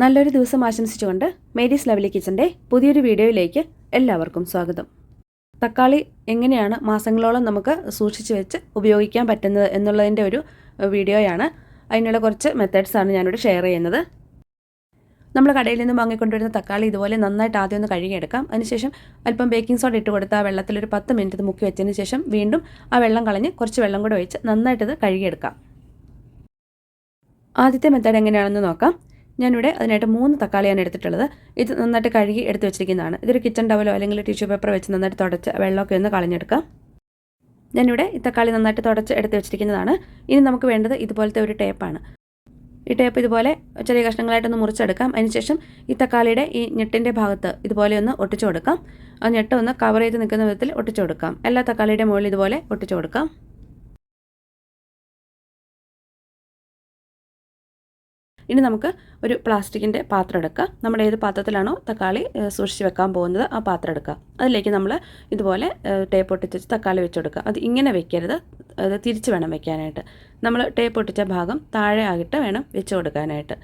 നല്ലൊരു ദിവസം ആശംസിച്ചുകൊണ്ട് മേരീസ് ലവ്ലി കിച്ചന്റെ പുതിയൊരു വീഡിയോയിലേക്ക് എല്ലാവർക്കും സ്വാഗതം. തക്കാളി എങ്ങനെയാണ് മാസങ്ങളോളം നമുക്ക് സൂക്ഷിച്ച് വെച്ച് ഉപയോഗിക്കാൻ പറ്റുന്നത് എന്നുള്ളതിന്റെ ഒരു വീഡിയോയാണ്. അതിനുള്ള കുറച്ച് മെത്തേഡ്സാണ് ഞാനിവിടെ ഷെയർ ചെയ്യുന്നത്. നമ്മൾ കടയിൽ നിന്ന് വാങ്ങിക്കൊണ്ടുവരുന്ന തക്കാളി ഇതുപോലെ നന്നായിട്ട് ആദ്യം ഒന്ന് കഴുകിയെടുക്കാം. അതിനുശേഷം അല്പം ബേക്കിംഗ് സോഡ ഇട്ട് കൊടുത്ത് ആ വെള്ളത്തിൽ ഒരു പത്ത് മിനിറ്റ് ഇത് മുക്കി വെച്ചതിന് ശേഷം വീണ്ടും ആ വെള്ളം കളഞ്ഞ് കുറച്ച് വെള്ളം കൂടെ ഒഴിച്ച് നന്നായിട്ടിത് കഴുകിയെടുക്കാം. ആദ്യത്തെ മെത്തേഡ് എങ്ങനെയാണെന്ന് നോക്കാം. ഞാനിവിടെ അതിനായിട്ട് മൂന്ന് തക്കാളിയാണ് എടുത്തിട്ടുള്ളത്. ഇത് നന്നായിട്ട് കഴുകി എടുത്ത് വെച്ചിരിക്കുന്നതാണ്. ഇതൊരു കിച്ചൺ ടവലോ അല്ലെങ്കിൽ ടിഷ്യൂ പേപ്പർ വെച്ച് നന്നായിട്ട് തുടച്ച് വെള്ളമൊക്കെ ഒന്ന് കളഞ്ഞെടുക്കാം. ഞാനിവിടെ ഈ തക്കാളി നന്നായിട്ട് തുടച്ച് എടുത്ത് വെച്ചിരിക്കുന്നതാണ്. ഇനി നമുക്ക് വേണ്ടത് ഇതുപോലത്തെ ഒരു ടേപ്പാണ് ഈ ടേപ്പ് ഇതുപോലെ ചെറിയ കഷ്ണങ്ങളായിട്ടൊന്ന് മുറിച്ചെടുക്കാം. അതിനുശേഷം ഈ തക്കാളിയുടെ ഈ ഞെട്ടിന്റെ ഭാഗത്ത് ഇതുപോലെ ഒന്ന് ഒട്ടിച്ചു കൊടുക്കാം. ആ ഞെട്ട് ഒന്ന് കവർ ചെയ്ത് നിൽക്കുന്ന വിധത്തിൽ ഒട്ടിച്ചു കൊടുക്കാം. എല്ലാ തക്കാളിയുടെ മുകളിൽ ഇതുപോലെ ഒട്ടിച്ചു കൊടുക്കാം. ഇനി നമുക്ക് ഒരു പ്ലാസ്റ്റിക്കിന്റെ പാത്രം എടുക്കുക നമ്മുടെ ഏത് പാത്രത്തിലാണോ തക്കാളി സൂക്ഷിച്ച് വെക്കാൻ പോകുന്നത് ആ പാത്രം എടുക്കുക അതിലേക്ക് നമ്മൾ ഇതുപോലെ ടേപ്പ് ഒട്ടിച്ച് തക്കാളി വെച്ച് കൊടുക്കുക അത് ഇങ്ങനെ വെക്കരുത്. അത് തിരിച്ച് വേണം വെക്കാനായിട്ട്. നമ്മൾ ടേപ്പ് ഒട്ടിച്ച ഭാഗം താഴെ ആകിട്ട് വേണം വെച്ച് കൊടുക്കാനായിട്ട്.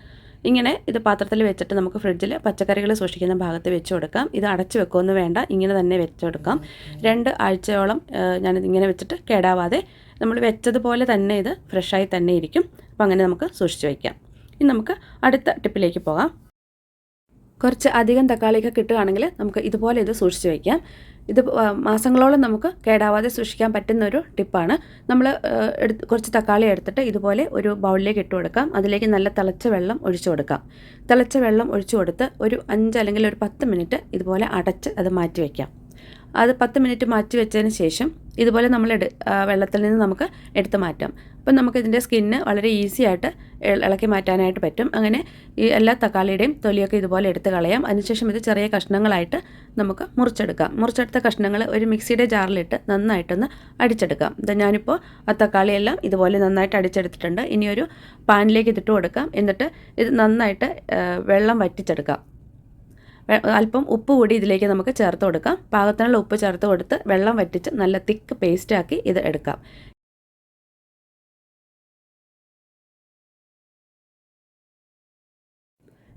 ഇങ്ങനെ ഇത് പാത്രത്തിൽ വെച്ചിട്ട് നമുക്ക് ഫ്രിഡ്ജിൽ പച്ചക്കറികൾ സൂക്ഷിക്കുന്ന ഭാഗത്ത് വെച്ച് കൊടുക്കാം. ഇത് അടച്ചു വെക്കുമെന്ന് വേണ്ട. ഇങ്ങനെ തന്നെ വെച്ച് കൊടുക്കാം. രണ്ട് ആഴ്ചയോളം ഞാനിത് ഇങ്ങനെ വെച്ചിട്ട് കേടാവാതെ നമ്മൾ വെച്ചതുപോലെ തന്നെ ഇത് ഫ്രഷായി തന്നെ ഇരിക്കും. അപ്പോൾ അങ്ങനെ നമുക്ക് സൂക്ഷിച്ച് വയ്ക്കാം ഇനി നമുക്ക് അടുത്ത ടിപ്പിലേക്ക് പോകാം. കുറച്ച് അധികം തക്കാളിയൊക്കെ കിട്ടുകയാണെങ്കിൽ നമുക്ക് ഇതുപോലെ ഇത് സൂക്ഷിച്ച് വയ്ക്കാം ഇത് മാസങ്ങളോളം നമുക്ക് കേടാവാതെ സൂക്ഷിക്കാൻ പറ്റുന്ന ഒരു ടിപ്പാണ്. നമ്മൾ എടുത്ത് കുറച്ച് തക്കാളി എടുത്തിട്ട് ഇതുപോലെ ഒരു ബൗളിലേക്ക് ഇട്ട് കൊടുക്കാം. അതിലേക്ക് നല്ല തിളച്ച വെള്ളം ഒഴിച്ചു കൊടുക്കാം. തിളച്ച വെള്ളം ഒഴിച്ചു കൊടുത്ത് ഒരു അഞ്ച് അല്ലെങ്കിൽ ഒരു പത്ത് മിനിറ്റ് ഇതുപോലെ അടച്ച് അത് മാറ്റി വയ്ക്കാം അത് പത്ത് മിനിറ്റ് മാറ്റി വെച്ചതിന് ശേഷം ഇതുപോലെ നമ്മൾ വെള്ളത്തിൽ നിന്ന് നമുക്ക് എടുത്ത് മാറ്റാം. അപ്പം നമുക്കിതിന്റെ സ്കിന്ന് വളരെ ഈസി ആയിട്ട് ഇളക്കി മാറ്റാനായിട്ട് പറ്റും. അങ്ങനെ ഈ എല്ലാ തക്കാളിയുടെയും തൊലിയൊക്കെ ഇതുപോലെ എടുത്ത് കളയാം. അതിനുശേഷം ഇത് ചെറിയ കഷ്ണങ്ങളായിട്ട് നമുക്ക് മുറിച്ചെടുക്കാം. മുറിച്ചെടുത്ത കഷ്ണങ്ങൾ ഒരു മിക്സിയുടെ ജാറിലിട്ട് നന്നായിട്ടൊന്ന് അടിച്ചെടുക്കാം. ഇത് ഞാനിപ്പോൾ ആ തക്കാളിയെല്ലാം ഇതുപോലെ നന്നായിട്ട് അടിച്ചെടുത്തിട്ടുണ്ട്. ഇനിയൊരു പാനിലേക്ക് ഇതിട്ട് കൊടുക്കാം. എന്നിട്ട് ഇത് നന്നായിട്ട് വെള്ളം വറ്റിച്ചെടുക്കാം. അല്പം ഉപ്പ് കൂടി ഇതിലേക്ക് നമുക്ക് ചേർത്ത് കൊടുക്കാം. പാകത്തിനുള്ള ഉപ്പ് ചേർത്ത് കൊടുത്ത് വെള്ളം വറ്റിച്ച് നല്ല തിക്ക് പേസ്റ്റാക്കി ഇത് എടുക്കാം.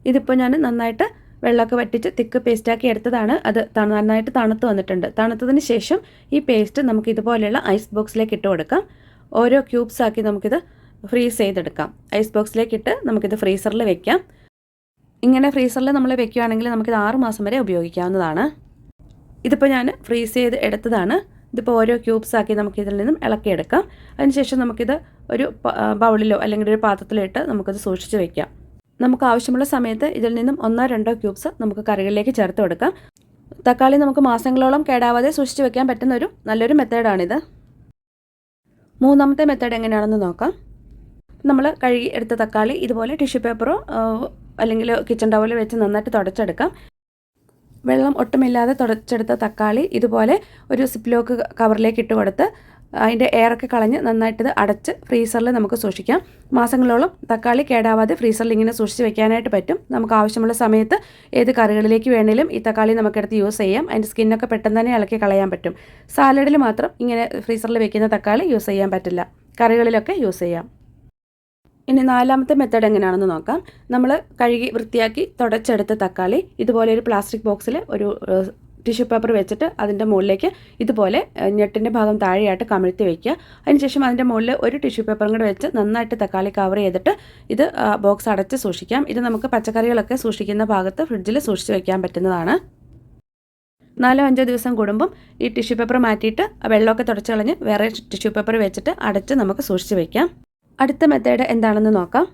ഇതിപ്പോൾ ഞാൻ നന്നായിട്ട് വെള്ളമൊക്കെ വറ്റിച്ച് തിക്ക് പേസ്റ്റാക്കി എടുത്തതാണ്. അത് നന്നായിട്ട് തണുത്ത് വന്നിട്ടുണ്ട്. തണുത്തതിന് ശേഷം ഈ പേസ്റ്റ് നമുക്ക് ഇതുപോലെയുള്ള ഐസ് ബോക്സിലേക്ക് ഇട്ട് കൊടുക്കാം. ഓരോ ക്യൂബ്സാക്കി നമുക്കിത് ഫ്രീസ് ചെയ്തെടുക്കാം. ഐസ് ബോക്സിലേക്ക് ഇട്ട് നമുക്കിത് ഫ്രീസറിൽ വെക്കാം. ഇങ്ങനെ ഫ്രീസറിൽ നമ്മൾ വെക്കുകയാണെങ്കിൽ നമുക്കിത് ആറ് മാസം വരെ ഉപയോഗിക്കാവുന്നതാണ്. ഇതിപ്പോൾ ഞാൻ ഫ്രീസ് ചെയ്ത് എടുത്തതാണ്. ഇതിപ്പോൾ ഓരോ ക്യൂബ്സ് ആക്കി നമുക്ക് ഇതിൽ നിന്നും ഇളക്കിയെടുക്കാം. അതിനുശേഷം നമുക്കിത് ഒരു ബൗളിലോ അല്ലെങ്കിൽ ഒരു പാത്രത്തിലോ ഇട്ട് നമുക്കത് സൂക്ഷിച്ച് വെക്കാം. നമുക്ക് ആവശ്യമുള്ള സമയത്ത് ഇതിൽ നിന്നും ഒന്നോ രണ്ടോ ക്യൂബ്സ് നമുക്ക് കറികളിലേക്ക് ചേർത്ത് കൊടുക്കാം. തക്കാളി നമുക്ക് മാസങ്ങളോളം കേടാവാതെ സൂക്ഷിച്ച് വെക്കാൻ പറ്റുന്ന ഒരു നല്ലൊരു മെത്തേഡാണിത്. മൂന്നാമത്തെ മെത്തേഡ് എങ്ങനെയാണെന്ന് നോക്കാം. നമ്മൾ കഴുകി എടുത്ത തക്കാളി ഇതുപോലെ ടിഷ്യൂ പേപ്പറോ അല്ലെങ്കിൽ കിച്ചൺ ടവൽ വെച്ച് നന്നായിട്ട് തുടച്ചെടുക്കാം. വെള്ളം ഒട്ടുമില്ലാതെ തുടച്ചെടുത്ത തക്കാളി ഇതുപോലെ ഒരു സിപ്ലോക്ക് കവറിലേക്ക് ഇട്ട് കൊടുത്ത് അതിന്റെ എയറൊക്കെ കളഞ്ഞ് നന്നായിട്ട് അടച്ച് ഫ്രീസറിൽ നമുക്ക് സൂക്ഷിക്കാം. മാസങ്ങളോളം തക്കാളി കേടാവാതെ ഫ്രീസറിൽ ഇങ്ങനെ സൂക്ഷിച്ച് വെക്കാനായിട്ട് പറ്റും. നമുക്ക് ആവശ്യമുള്ള സമയത്ത് ഏത് കറികളിലേക്ക് വേണേലും ഈ തക്കാളി നമുക്കെടുത്ത് യൂസ് ചെയ്യാം. അതിന്റെ സ്കിന്നൊക്കെ പെട്ടെന്ന് തന്നെ ഇളക്കി കളയാൻ പറ്റും. സാലഡിൽ മാത്രം ഇങ്ങനെ ഫ്രീസറിൽ വെക്കുന്ന തക്കാളി യൂസ് ചെയ്യാൻ പറ്റില്ല. കറികളിലൊക്കെ യൂസ് ചെയ്യാം. ഇനി നാലാമത്തെ മെത്തേഡ് എങ്ങനെയാണെന്ന് നോക്കാം. നമ്മൾ കഴുകി വൃത്തിയാക്കി തുടച്ചെടുത്ത തക്കാളി ഇതുപോലെ ഒരു പ്ലാസ്റ്റിക് ബോക്സിൽ ഒരു ടിഷ്യൂ പേപ്പർ വെച്ചിട്ട് അതിന്റെ മുകളിലേക്ക് ഇതുപോലെ ഞെട്ടിന്റെ ഭാഗം താഴെയായിട്ട് കമിഴ്ത്തി വയ്ക്കുക അതിനുശേഷം അതിന്റെ മുകളിൽ ഒരു ടിഷ്യൂ പേപ്പറും കൂടെ വെച്ച് നന്നായിട്ട് തക്കാളി കവർ ചെയ്തിട്ട് ഇത് ബോക്സ് അടച്ച് സൂക്ഷിക്കാം. ഇത് നമുക്ക് പച്ചക്കറികളൊക്കെ സൂക്ഷിക്കുന്ന ഭാഗത്ത് ഫ്രിഡ്ജിൽ സൂക്ഷിച്ച് വയ്ക്കാൻ പറ്റുന്നതാണ്. നാലോ അഞ്ചോ ദിവസം കൂടുമ്പം ഈ ടിഷ്യൂ പേപ്പർ മാറ്റിയിട്ട് വെള്ളമൊക്കെ തുടച്ച് കളഞ്ഞ് വേറെ ടിഷ്യൂ പേപ്പർ വെച്ചിട്ട് അടച്ച് നമുക്ക് സൂക്ഷിച്ച് വയ്ക്കാം അടുത്ത മെത്തേഡ് എന്താണെന്ന് നോക്കാം.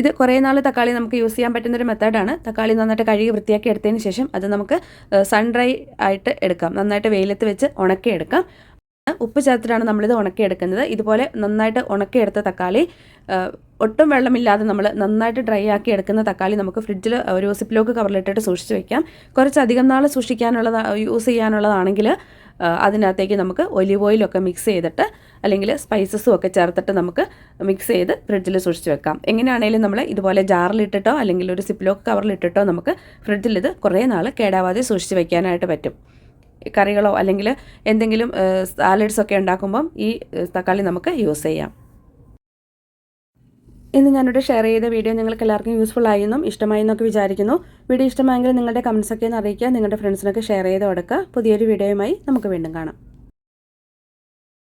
ഇത് കുറേ നാൾ തക്കാളി നമുക്ക് യൂസ് ചെയ്യാൻ പറ്റുന്നൊരു മെത്തേഡാണ് തക്കാളി നന്നായിട്ട് കഴുകി വൃത്തിയാക്കി എടുത്തതിന് ശേഷം അത് നമുക്ക് സൺ ഡ്രൈ ആയിട്ട് എടുക്കാം. നന്നായിട്ട് വെയിലത്ത് വെച്ച് ഉണക്കിയെടുക്കാം ഉപ്പ് ചേർത്തിട്ടാണ് നമ്മളിത് ഉണക്കിയെടുക്കുന്നത് ഇതുപോലെ നന്നായിട്ട് ഉണക്കിയെടുത്ത തക്കാളി ഒട്ടും വെള്ളമില്ലാതെ നമ്മൾ നന്നായിട്ട് ഡ്രൈ ആക്കി എടുക്കുന്ന തക്കാളി നമുക്ക് ഫ്രിഡ്ജിൽ ഒരു സിപ്പിലോക്ക് കവറിലിട്ടിട്ട് സൂക്ഷിച്ച് വെക്കാം. കുറച്ചധികം നാൾ സൂക്ഷിക്കാനുള്ളത് യൂസ് ചെയ്യാനുള്ളതാണെങ്കിൽ അതിനകത്തേക്ക് നമുക്ക് ഒലിവ് ഓയിലൊക്കെ മിക്സ് ചെയ്തിട്ട് അല്ലെങ്കിൽ സ്പൈസസും ഒക്കെ ചേർത്തിട്ട് നമുക്ക് മിക്സ് ചെയ്ത് ഫ്രിഡ്ജിൽ സൂക്ഷിച്ച് വെക്കാം. എങ്ങനെയാണെങ്കിലും നമ്മൾ ഇതുപോലെ ജാറിലിട്ടിട്ടോ അല്ലെങ്കിൽ ഒരു സിപ്ലോക്ക് കവറിലിട്ടിട്ടോ നമുക്ക് ഫ്രിഡ്ജിൽ ഇത് കുറേ നാൾ കേടാവാതെ സൂക്ഷിച്ച് വെക്കാനായിട്ട് പറ്റും. കറികളോ അല്ലെങ്കിൽ എന്തെങ്കിലും സാലഡ്സ് ഒക്കെ ഉണ്ടാക്കുമ്പം ഈ തക്കാളി നമുക്ക് യൂസ് ചെയ്യാം. ഇന്ന് ഞാനിവിടെ ഷെയർ ചെയ്ത വീഡിയോ നിങ്ങൾക്ക് എല്ലാവർക്കും യൂസ്ഫുൾ ആയി എന്നും ഇഷ്ടമായി എന്നൊക്കെ വിചാരിക്കുന്നു. വീഡിയോ ഇഷ്ടമായെങ്കിൽ നിങ്ങളുടെ കമൻസൊക്കെ ഒന്ന് അറിയിക്കുക നിങ്ങളുടെ ഫ്രണ്ട്സിനൊക്കെ ഷെയർ ചെയ്ത് കൊടുക്കുക. പുതിയൊരു വീഡിയോയുമായി നമുക്ക് വീണ്ടും കാണാം.